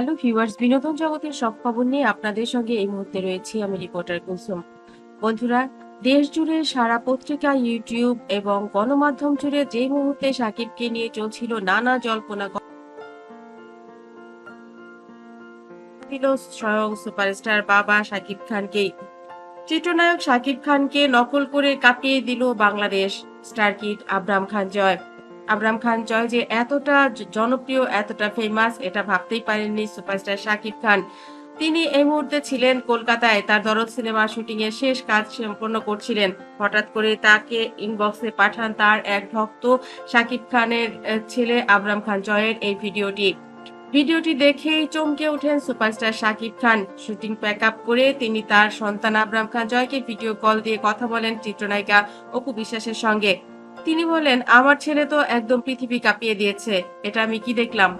Hello viewers, বিনোদন জগতের সব খবর নিয়ে আপনাদের সঙ্গে এই মুহূর্তে রয়েছি আমি রিপোর্টার কুলসুম। বন্ধুরা, দেশ জুড়ে সারা পত্রিকা, ইউটিউব এবং গণমাধ্যম জুড়ে যে মুহূর্তে সাকিবকে নিয়ে চলছিল নানা জল্পনা, স্বয়ং সুপারস্টার বাবা সাকিব খানকে চিত্রনায়ক সাকিব খানকে নকল করে কাঁপিয়ে দিল বাংলাদেশ স্টার কিড আব্রাম খান জয়। আবরাম খান জয় যে এতটা জনপ্রিয়, এতটা ফেমাস এটা ভাবতেই পারেননি সুপারস্টার শাকিব খান। তিনি এই মুহূর্তে ছিলেন কলকাতায়, তার দরদ সিনেমার শুটিং এর শেষ কাজ সম্পন্ন করছিলেন। হঠাৎ করে তাকে ইনবক্সে পাঠান তার এক ভক্ত শাকিব খানের ছেলে আবরাম খান জয়ের এই ভিডিওটি। ভিডিওটি দেখেই চমকে ওঠেন superstar Shakib Khan. Shooting pack up করে তিনি তার সন্তান আবরাম খান জয়কে ভিডিও কল দিয়ে কথা বলেন চিত্রনায়িকা অপু বিশ্বাসের সঙ্গে। তিনি বলেন, আমার ছেলে তো একদম পৃথিবী কাঁপিয়ে দিয়েছে, এটা আমি কি দেখলাম?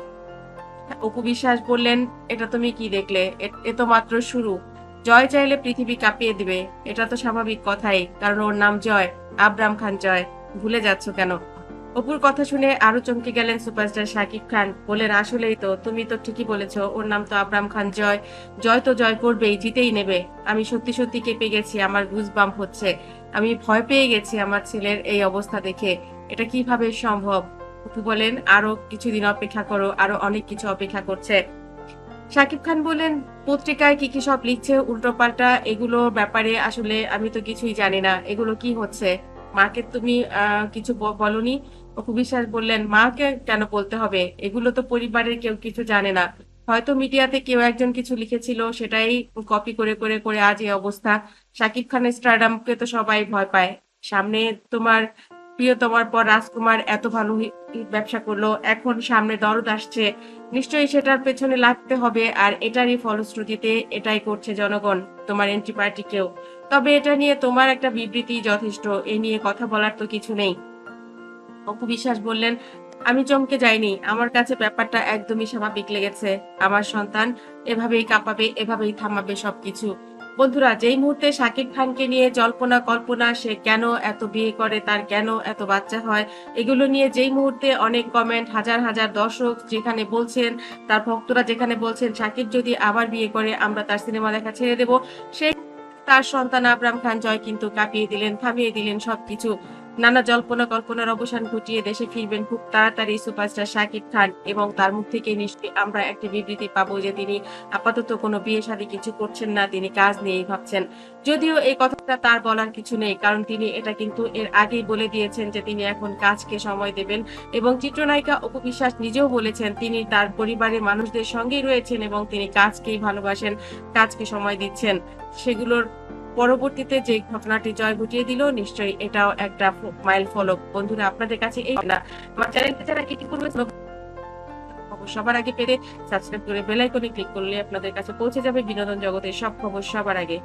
অপু বিশ্বাস বললেন, এটা তুমি কি দেখলে? এ- তো মাত্র শুরু। জয় চাইলে পৃথিবী কাঁপিয়ে দিবে, এটা তো স্বাভাবিক কথাই, কারণ ওর নাম জয়, আবরাম খান জয়। ভুলে যাচ্ছ কেন? অপুর কথা শুনে আরও চমকে গেলেন সুপারস্টার শাকিব খান। বলেন আসলেই তো, তুমি তো ঠিকই বলেছ, ওর নাম তো আবরাম খান জয়। জয় তো জয় করবেই, জিতেই নেবে। আমি সত্যি সত্যি কেঁপে গেছি, আমার গুজবাম্প হচ্ছে। আমি ভয় পেয়ে গেছি আমার ছেলের এই অবস্থা দেখে। এটা কীভাবে সম্ভব? অপু বলেন আরও কিছুদিন অপেক্ষা করো, আরও অনেক কিছু অপেক্ষা করছে। শাকিব খান বলেন পত্রিকায় কি কি সব লিখছে, উল্টোপাল্টা? এগুলো ব্যাপারে আসলে আমি তো কিছুই জানি না। এগুলো কি হচ্ছে? মাকে তুমি কিছু বলনি? অপু বিশ্বাস বললেন, মাকে কেন বলতে হবে? এগুলো তো পরিবারের কেউ কিছু জানে না। হয়তো মিডিয়াতে কেউ একজন কিছু লিখেছিল, সেটাই কপি করে করে করে আজ এই অবস্থা। শাকিব খানের স্টারডামকে তো সবাই ভয় পায়। সামনে তোমার প্রিয় তোমার পর রাজকুমার এত ভালো ব্যবসা করল, এখন সামনে দরদ আসছে। নিশ্চয়ই সেটার পেছনে লাগতে হবে, আর এটারই ফলশ্রুতিতে এটাই করছে জনগণ, তোমার এন্ট্রি পার্টিকেও তবে এটা নিয়ে তোমার একটা বিবৃতি যথেষ্ট, এ নিয়ে কথা বলার তো কিছু নেই। অপু বিশ্বাস বললেন, আমি চমকে যাইনি, আমার কাছে ব্যাপারটা একদমই স্বাভাবিক লেগেছে। আমার সন্তান এভাবেই কাঁপাবে, এভাবেই থামাবে সবকিছু। বন্ধুরা, যেই মুহূর্তে শাকিব খানকে নিয়ে জল্পনা কল্পনা, সে কেন এত বিয়ে করে, তার কেন এত বাচ্চা হয়, এগুলো নিয়ে যেই মুহূর্তে অনেক কমেন্ট হাজার হাজার দর্শক যেখানে বলছেন, তার ভক্তরা যেখানে বলছেন, শাকিব যদি আবার বিয়ে করে, আমরা তার সিনেমা দেখা ছেড়ে দেব। সে তার সন্তান আবরাম খান জয় কিন্তু কাঁপিয়ে দিলেন, থামিয়ে দিলেন সবকিছু। নানা জল্পনা কল্পনার অবসান ঘটিয়ে দেশে ফিরবেন খুব তাড়াতাড়ি সুপারস্টার শাকিব খান এবং তার মুখ থেকে নিশ্চয়ই আমরা একটি বিবৃতি পাবো যে তিনি আপাতত কোনো বিয়ে শাদী কিছু করছেন না, তিনি কাজ নিয়েই ভাবছেন। যদিও এই কথাটা তার বলার কিছু নেই, কারণ তিনি এটা কিন্তু এর আগেই বলে দিয়েছেন যে তিনি এখন কাজকে সময় দেবেন এবং চিত্রনায়িকা অপু বিশ্বাস নিজেও বলেছেন তিনি তার পরিবারের মানুষদের সঙ্গেই রয়েছেন এবং তিনি কাজকেই ভালোবাসেন, কাজকে সময় দিচ্ছেন। সেগুলোর পরবর্তীতে যে ঘটনাটি জয় ঘটিয়ে দিল, নিশ্চয়ই এটাও একটা মাইল ফলক। বন্ধুরা, আপনাদের কাছে এই না আমার চ্যানেলটা যারা কি করবে সবার আগে পেতে সাবস্ক্রাইব করে বেল আইকনে ক্লিক করলে আপনাদের কাছে পৌঁছে যাবে বিনোদন জগতের সব খবর সবার আগে।